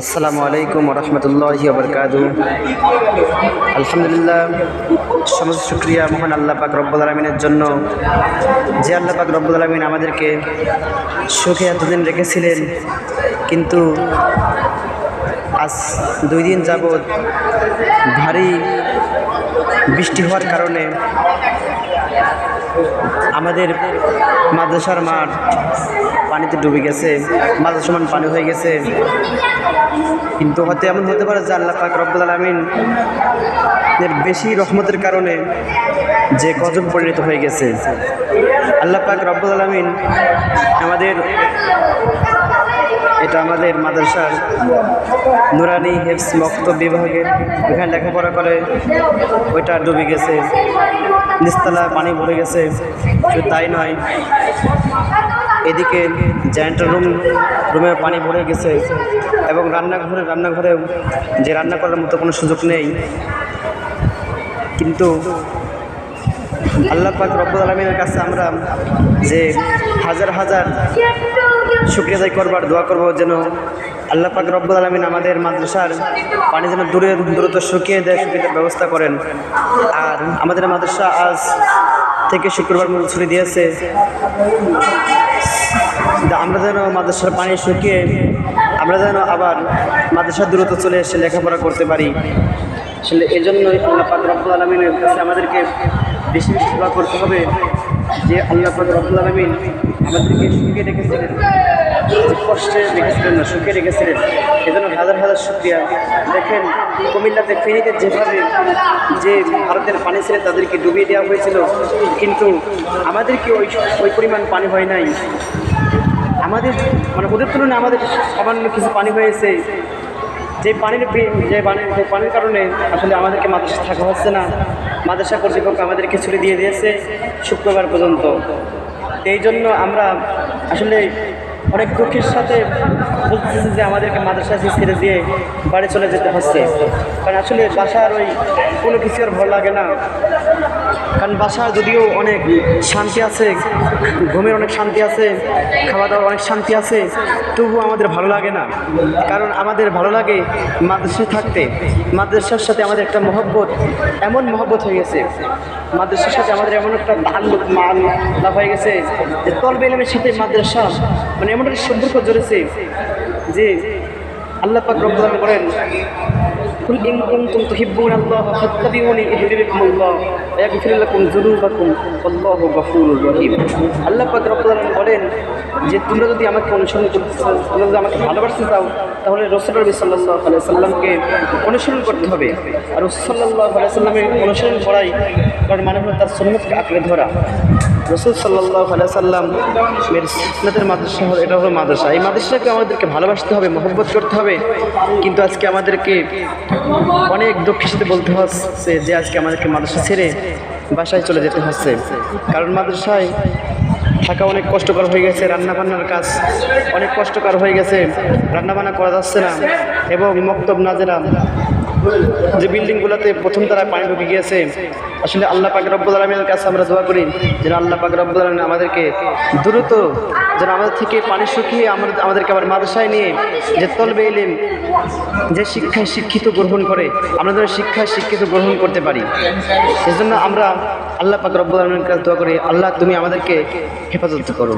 আসসালামু আলাইকুম রহমতুল্লাহি বরকাত আলহামদুলিল্লাহ, সমস্ত শুক্রিয়া মহান আল্লাহ পাক রব্বুল আলমিনের জন্য। যে আল্লাহ পাক রব্বুল আলমিন আমাদেরকে সুখে এতদিন রেখেছিলেন, কিন্তু আজ দুই দিন যাবৎ ভারী বৃষ্টি হওয়ার কারণে আমাদের মাদ্রাসার মাঠ পানিতে ডুবে গেছে মাদ্রাসা মান পানি হয়ে গেছে। কিন্তু হয়তো এমন হতে পারে যে আল্লাহ পাক রব্বুল আলমিন এর বেশি রহমতের কারণে যে গজব পরিণত হয়ে গেছে। আল্লাহ পাক রব্বুল আলমিন আমাদের এটা আমাদের মাদ্রাসার নুরানি হেফস মক্ত বিভাগের। এখানে লেখাপড়া করে, ওইটা ডুবে গেছে। নিচতলা পানি ভরে গেছে। শুধু তাই নয়, এদিকে জয়েন্ট রুম রুমে পানি ভরে গেছে এবং রান্নাঘরে, রান্নাঘরেও যে রান্না করার মতো কোনো সুযোগ নেই। কিন্তু আল্লাহ পাক রব্বুল আলমিনের কাছে আমরা যে হাজার হাজার শুক্রিয়া আদায় করবার, দোয়া করব যেন আল্লাহ পাক রব্বুল আলমিন আমাদের মাদ্রাসার পানি যেন দূরে দ্রুত শুকিয়ে দেয় শুকিয়ে ব্যবস্থা করেন। আর আমাদের মাদ্রাসা আজ থেকে শুক্রবার ছুটি দিয়েছে। আমরা যেন মাদ্রাসার পানি শুকিয়ে, আমরা যেন আবার মাদ্রাসার দূরত্ব চলে এসে লেখাপড়া করতে পারি। আসলে এই জন্যই আল্লাহ পাক রব্বুল আলমিনের কাছে আমাদেরকে বেশি বেশি করতে হবে। যে আল্লাহ রব্বুল আলমিন আমাদেরকে সুখে রেখেছিলেন, কষ্টে রেখেছিলেন না, সুখে রেখেছিলেন। এজন্য হাজার হাজার শুক্রিয়া। দেখেন, কুমিল্লাতে ফেনীতে যেভাবে যে ভারতের পানি ছিল তাদেরকে ডুবিয়ে দেওয়া হয়েছিল, কিন্তু আমাদেরকে ওই ওই পরিমাণ পানি হয় নাই। আমাদের মানে ওদের তুলনায় আমাদের সামান্য কিছু পানি হয়েছে। যে পানির যে পানির যে পানির কারণে আসলে আমাদেরকে মাদ্রাসা থাকা হচ্ছে না। মাদ্রাসা কর্তৃপক্ষ আমাদেরকে ছুটি দিয়ে দিয়েছে শুক্রবার পর্যন্ত। এই জন্য আমরা আসলে অনেক দুঃখের সাথে বলতেছি যে আমাদেরকে মাদ্রাসা ছেড়ে দিয়ে বাড়ি চলে যেতে হচ্ছে। কারণ আসলে বাসার ওই কোনো কিছু আর ভালো লাগে না। কারণ বাসা যদিও অনেক শান্তি আছে, ঘুমের অনেক শান্তি আছে খাওয়া দাওয়ার অনেক শান্তি আছে, তবুও আমাদের ভালো লাগে না। কারণ আমাদের ভালো লাগে মাদ্রাসায় থাকতে। মাদ্রাসার সাথে আমাদের একটা মহব্বত, এমন মহব্বত হয়ে গেছে। মাদ্রাসার সাথে আমাদের এমন একটা তাল্লুক, মান লাভ হয়ে গেছে যে তলবে ইলমের সাথে মাদ্রাসা মানে এমন একটা সম্পর্ক জড়েছে যে আল্লাহ পাক রব্বুল আলামিন বলেন, কুল ইন কুনতুম তুহিব্বুনাল্লাহ ফাত্তাবিউনি ইউহিব্বুকুমুল্লাহ ওয়া ইয়াগফির লাকুম যুনুবাকুম আল্লাহু গফুরুর রহিম। আল্লাহ পাক রব্বুল আলামিন যে, তোমরা যদি আমাকে অনুসরণ করতে চাও, তোমরা যদি আমাকে ভালোবাসতে চাও, তাহলে রসুল্লাহ সাল্লাহ সাল্লামকে অনুসরণ করতে হবে। আর রসুল্লাহ সাল্লামের অনুসরণ করাই কারণ মানে হলো তার সন্ন্যতকে আঁকড়ে ধরা। রসুল সাল্লাহ সাল্লাম এর মাদ্রাসা হল, এটা হলো মাদ্রাসা। এই মাদ্রাসাকে আমাদেরকে ভালোবাসতে হবে, মহব্বত করতে হবে। কিন্তু আজকে আমাদেরকে অনেক দুঃখের সাথে বলতে হচ্ছে যে আজকে আমাদেরকে মাদ্রাসা ছেড়ে বাসায় চলে যেতে হচ্ছে। কারণ মাদ্রাসায় থাকা অনেক কষ্টকর হয়ে গেছে, রান্নাবান্নার কাজ অনেক কষ্টকর হয়ে গেছে, রান্নাবান্না করা যাচ্ছে না এবং মক্তব নাজেরা যে বিল্ডিংগুলোতে প্রথম তারা পানি ঢুকে গিয়েছে, আসলে আল্লাহ পাক রব্বুল আলমীর কাছে আমরা দোয়া করি যেন আল্লাহ পাক রব্বুল আলমিন আমাদেরকে দ্রুত যেন আমাদের থেকে পানি শুকিয়ে আমাদের আমাদেরকে আবার মাদ্রাসায় নিয়ে যে তলবে এলিম যে শিক্ষায় শিক্ষিত গ্রহণ করে, আমরা যেন শিক্ষায় শিক্ষিত গ্রহণ করতে পারি। সেজন্য আমরা আল্লাহ পাক রব্বুল আলমীর কাছে দোয়া করি আল্লাহ তুমি আমাদেরকে হেফাজত করো।